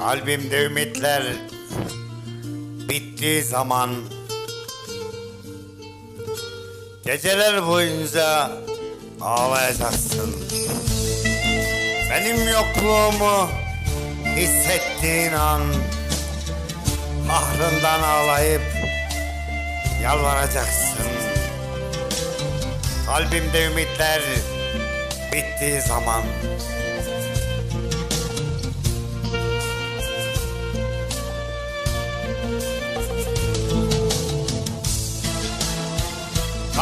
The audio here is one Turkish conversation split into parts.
Kalbimde ümitler bittiği zaman Geceler boyunca ağlayacaksın. Benim yokluğumu hissettiğin an Kahrından ağlayıp yalvaracaksın. Kalbimde ümitler bittiği zaman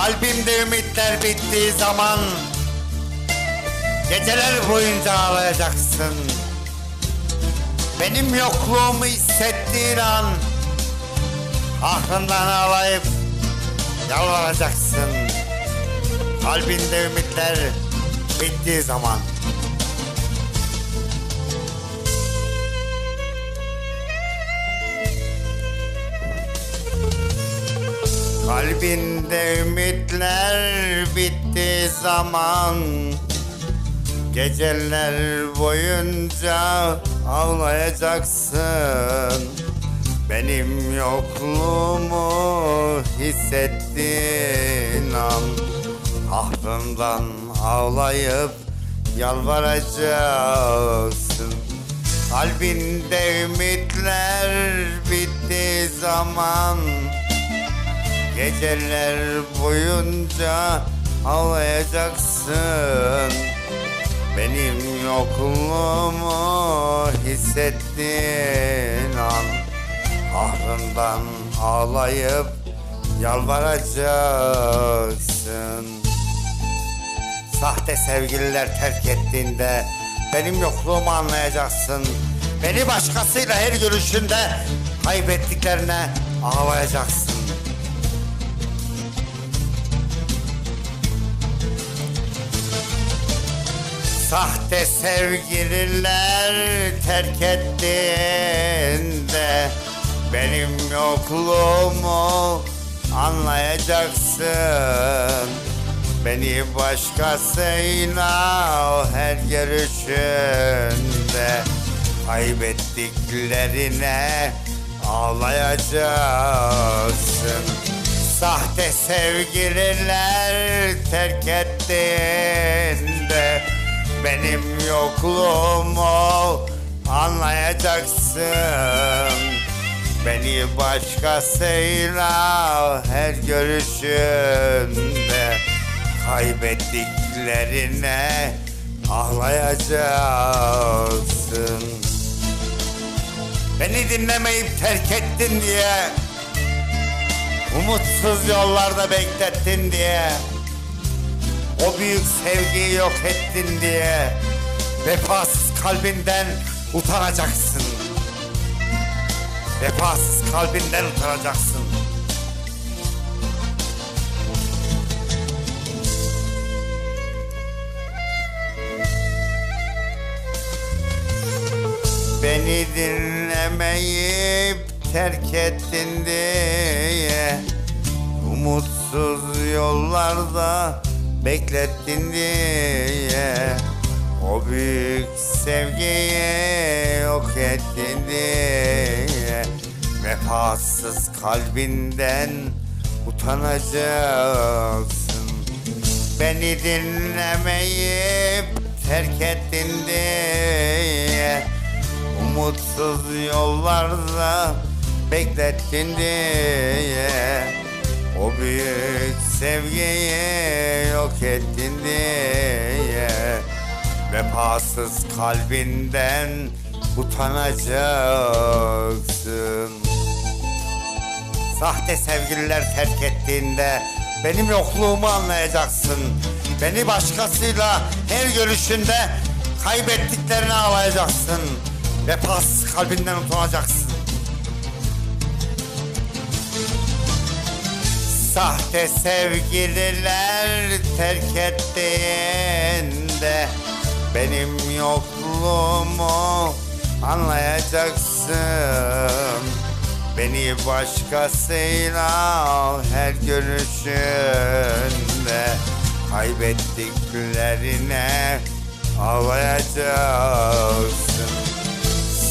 Kalbimde ümitler bittiği zaman Geceler boyunca ağlayacaksın. Benim yokluğumu hissettiğin an Aklından ağlayıp yalvaracaksın. Kalbinde ümitler bittiği zaman Kalbinde ümitler bittiği zaman. Geceler boyunca ağlayacaksın. Benim yokluğumu hissettiğin an Aklından ağlayıp yalvaracaksın. Kalbinde ümitler bittiği zaman Geceler boyunca ağlayacaksın Benim yokluğumu hissettiğin an Kahrından ağlayıp yalvaracaksın. Sahte sevgililer terk ettiğinde Benim yokluğumu anlayacaksın. Beni başkasıyla her görüşünde Kaybettiklerine ağlayacaksın Sahte sevgililer terk ettiğinde Benim yokluğumu anlayacaksın. Beni başkasıyla her görüşünde Kaybettiklerine ağlayacaksın. Sahte sevgililer terk ettiğinde benim yokluğumu anlayacaksın. Beni başkasıyla her görüşünde Kaybettiklerine ağlayacaksın. Beni dinlemeyip terk ettin diye Umutsuz yollarda beklettin diye o büyük sevgiyi yok ettin diye Vefasız kalbinden utanacaksın. Vefasız kalbinden utanacaksın. Beni dinlemeyip terk ettin diye Umutsuz yollarda beklettin diye O büyük sevgiyi yok ettin diye. Vefasız kalbinden utanacaksın. Beni dinlemeyip terk ettin diye. Umutsuz yollarda beklettin diye O büyük sevgiyi yok ettin diye Vefasız kalbinden utanacaksın Sahte sevgililer terk ettiğinde benim yokluğumu anlayacaksın. Beni başkasıyla her görüşünde kaybettiklerini ağlayacaksın. Vefasız kalbinden utanacaksın. Sahte sevgililer terk ettiğinde benim yokluğumu anlayacaksın. Beni başkasıyla her görüşünde kaybettiklerine ağlayacaksın.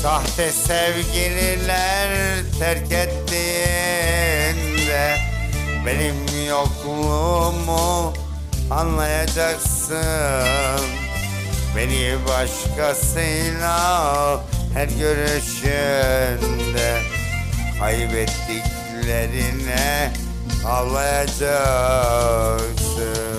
Sahte sevgililer terk ettiğinde Benim yokluğumu anlayacaksın. Beni başkasıyla her görüşünde Kaybettiklerine ağlayacaksın